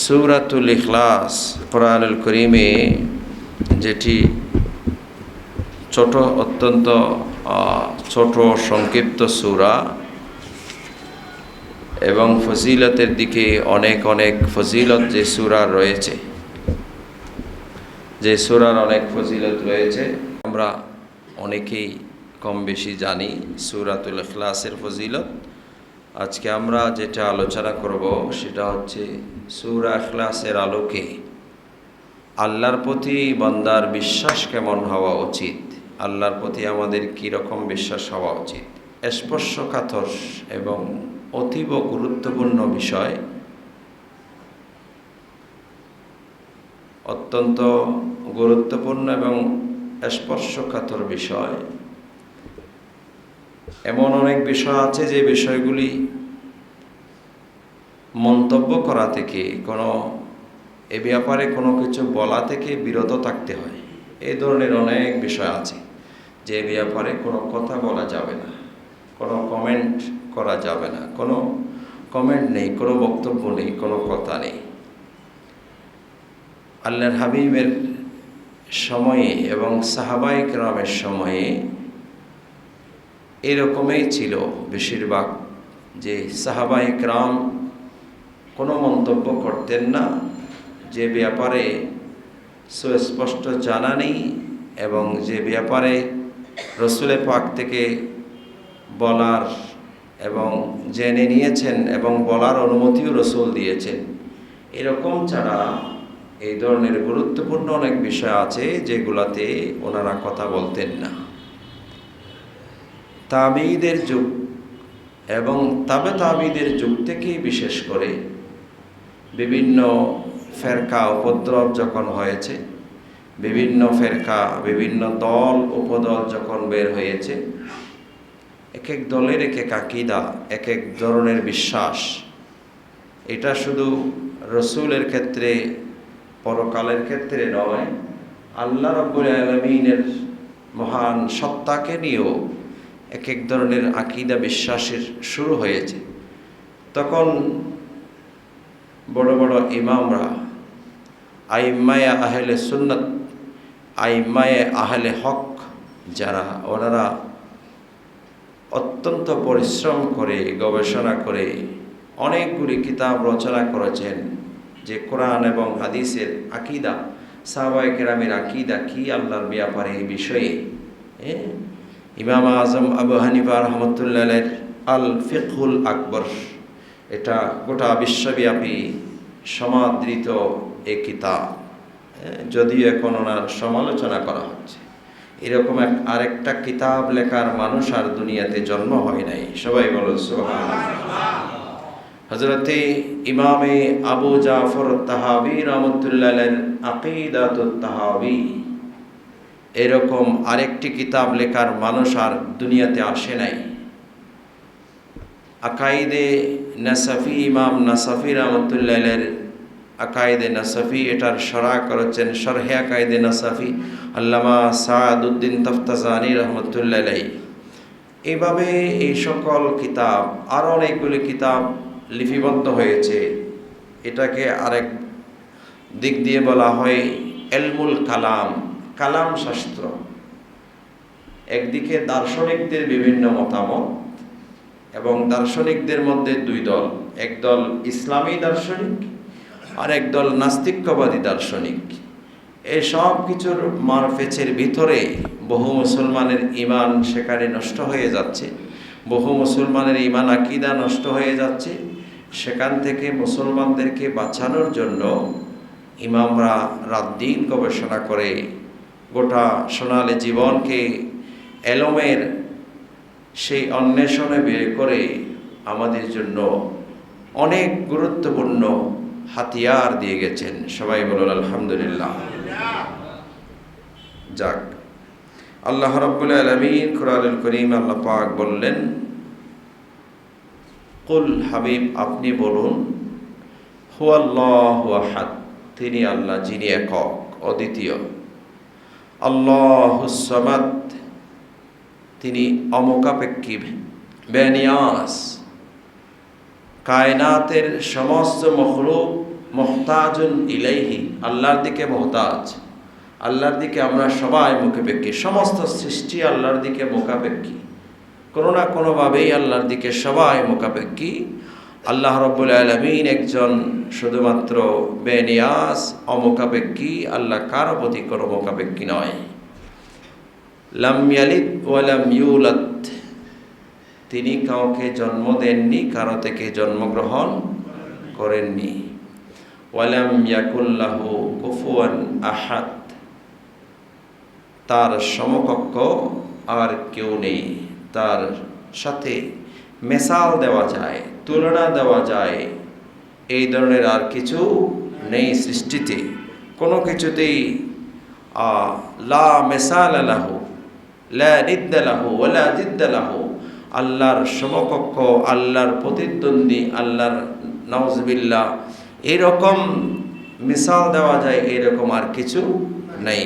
সুরাতুল ইখলাস, কোরআনুল করিমে যেটি ছোট, অত্যন্ত ছোট, সংক্ষিপ্ত সুরা এবং ফজিলতের দিকে অনেক অনেক ফজিলত যে সুরা রয়েছে, যে সুরার অনেক ফজিলত রয়েছে, আমরা অনেকেই কম বেশি জানি সুরাতুল ইখলাসের ফজিলত। আজকে আমরা যেটা আলোচনা করব সেটা হচ্ছে সুরা ইখলাসের আলোকে আল্লাহর প্রতি বান্দার বিশ্বাস কেমন হওয়া উচিত? আল্লাহর প্রতি আমাদের কী রকম বিশ্বাস হওয়া উচিত? স্পর্শকাতর এবং অতীব গুরুত্বপূর্ণ বিষয় অত্যন্ত গুরুত্বপূর্ণ এবং স্পর্শকাতর বিষয়। এমন অনেক বিষয় আছে যে বিষয়গুলি মন্তব্য করা থেকে, কোনো, এ ব্যাপারে কোনো কিছু বলা থেকে বিরত থাকতে হয়। এই ধরনের অনেক বিষয় আছে যে ব্যাপারে কোনো কথা বলা যাবে না, কোনো কমেন্ট করা যাবে না, কোনো কমেন্ট নেই, কোনো বক্তব্য নেই, কোনো কথা নেই। আল্লাহর হাবিবের সময়ে এবং সাহাবাই গ্রামের সময়ে এরকমই ছিল বেশিরভাগ, যে সাহাবাই গ্রাম কোনো মন্তব্য করতেন না, যে ব্যাপারে সুস্পষ্ট জানা নেই এবং যে ব্যাপারে রসুলের পাক থেকে বলার এবং জেনে নিয়েছেন এবং বলার অনুমতিও রসুল দিয়েছেন। এরকম ছাড়া এই ধরনের গুরুত্বপূর্ণ অনেক বিষয় আছে যেগুলাতে ওনারা কথা বলতেন না। তাবিদের যুগ এবং তাবে তাবিদের যুগ থেকেই বিশেষ করে বিভিন্ন ফেরকা উপদ্রব যখন হয়েছে, বিভিন্ন ফেরকা, বিভিন্ন দল উপদল যখন বের হয়েছে এক এক দলের এক এক আকিদা এক এক ধরনের বিশ্বাস, এটা শুধু রসুলের ক্ষেত্রে, পরকালের ক্ষেত্রে নয়, আল্লাহ রব্বুল আলমিনের মহান সত্তাকে নিয়েও এক এক ধরনের আকিদা বিশ্বাসের শুরু হয়েছে। তখন বড় বড় ইমামরা আইম্মায়ে আহলে সুন্নত আইম্মায়ে আহলে হক, যারা ওনারা অত্যন্ত পরিশ্রম করে, গবেষণা করে, অনেকগুলি কিতাব রচনা করেছেন যে কোরআন এবং হাদিসের আকিদা সাহবাই কেরামের আকিদা কি আল্লাহর ব্যাপারে এই বিষয়ে? হ্যাঁ ইমাম আজম আবু হানিফা রহমতুল্লাহ আল ফিকুল আকবর, এটা গোটা বিশ্বব্যাপী সমাদৃত এ কিতাব। যদিও এখন ওনার সমালোচনা করা হচ্ছে। এরকম এক, আরেকটা কিতাব লেখার মানুষ আর দুনিয়াতে জন্ম হয় নাই। সবাই বলো হজরতে ইমামে আবু জাফর তাহাবি রহমতুল্লাহ আকিদাত তাহাবি। এরকম আরেকটি কিতাব লেখার মানুষ আর দুনিয়াতে আসে নাই। আকাইদে নাসাফি, ইমাম নাসাফি রহমতুল্লাহের আকাইদে নাসাফি, এটার সরা করেছেন সরহে আকাইদে নাসাফি, আল্লামা সাদুদ্দিন তফতাজানি রহমতুল্লাহ এইভাবে এই সকল কিতাব আরও অনেকগুলি কিতাব লিপিবদ্ধ হয়েছে। এটাকে আরেক দিক দিয়ে বলা হয় এলমুল কালাম। কালাম শাস্ত্র একদিকে দার্শনিকদের বিভিন্ন মতামত এবং দার্শনিকদের মধ্যে দুই দল একদল ইসলামী দার্শনিক আর একদল নাস্তিক্যবাদী দার্শনিক। এই সব কিছুর মারফেচের ভিতরে বহু মুসলমানের ইমান সেখানে নষ্ট হয়ে যাচ্ছে, বহু মুসলমানের ইমান আকিদা নষ্ট হয়ে যাচ্ছে। সেখান থেকে মুসলমানদেরকে বাঁচানোর জন্য ইমামরা রাত দিন গবেষণা করে গোটা সোনালী জীবনকে এলমের সেই অন্বেষণে বের করে আমাদের জন্য অনেক গুরুত্বপূর্ণ হাতিয়ার দিয়ে গেছেন। সবাই বলুন, আলহামদুলিল্লাহ। যাক, আল্লাহ রব্বুল আলমিন কুরআনুল করিম আল্লাহ পাক বললেন, কুল হাবিব, আপনি বলুন, হুয়াল্লাহ তিনি আল্লাহ, যিনি একক, অদ্বিতীয়। আল্লাহুসামাদ তিনি অমোকাপেক্ষী বেনিয়াস কায়নাতের সমস্ত মখলুক মোহতাজুন ইলাইহি, আল্লাহর দিকে মোহতাজ। আল্লাহর দিকে আমরা সবাই মুখাপেক্ষী, সমস্ত সৃষ্টি আল্লাহর দিকে মুখাপেক্ষী। কোনো না কোনোভাবেই আল্লাহর দিকে সবাই মুখাপেক্ষী। আল্লাহ রব্বুল আলমিন একজন শুধুমাত্র বেনিয়াস অমুখাপেক্ষী, আল্লাহ কারও প্রতি কোনো মুখাপেক্ষী নয়। লাম ইয়ালিদ ওয়ালাম ইউলাদ। তিনি কাউকে জন্ম দেননি, কারও থেকে জন্মগ্রহণ করেননি। ওয়ালাম আহাদ। তার সমকক্ষ আর কেউ নেই। তার সাথে মেসাল দেওয়া যায়। তুলনা দেওয়া যায়। এই ধরনের আর কিছু নেই সৃষ্টিতে। কোনো কিছুতেই লা মেসাল আলাহু আল্লাহর সমকক্ষ, আল্লাহর প্রতিদ্বন্দ্বী, আল্লাহর নওজবিল্লা এরকম মিসাল দেওয়া যায়, এরকম আর কিছু নেই।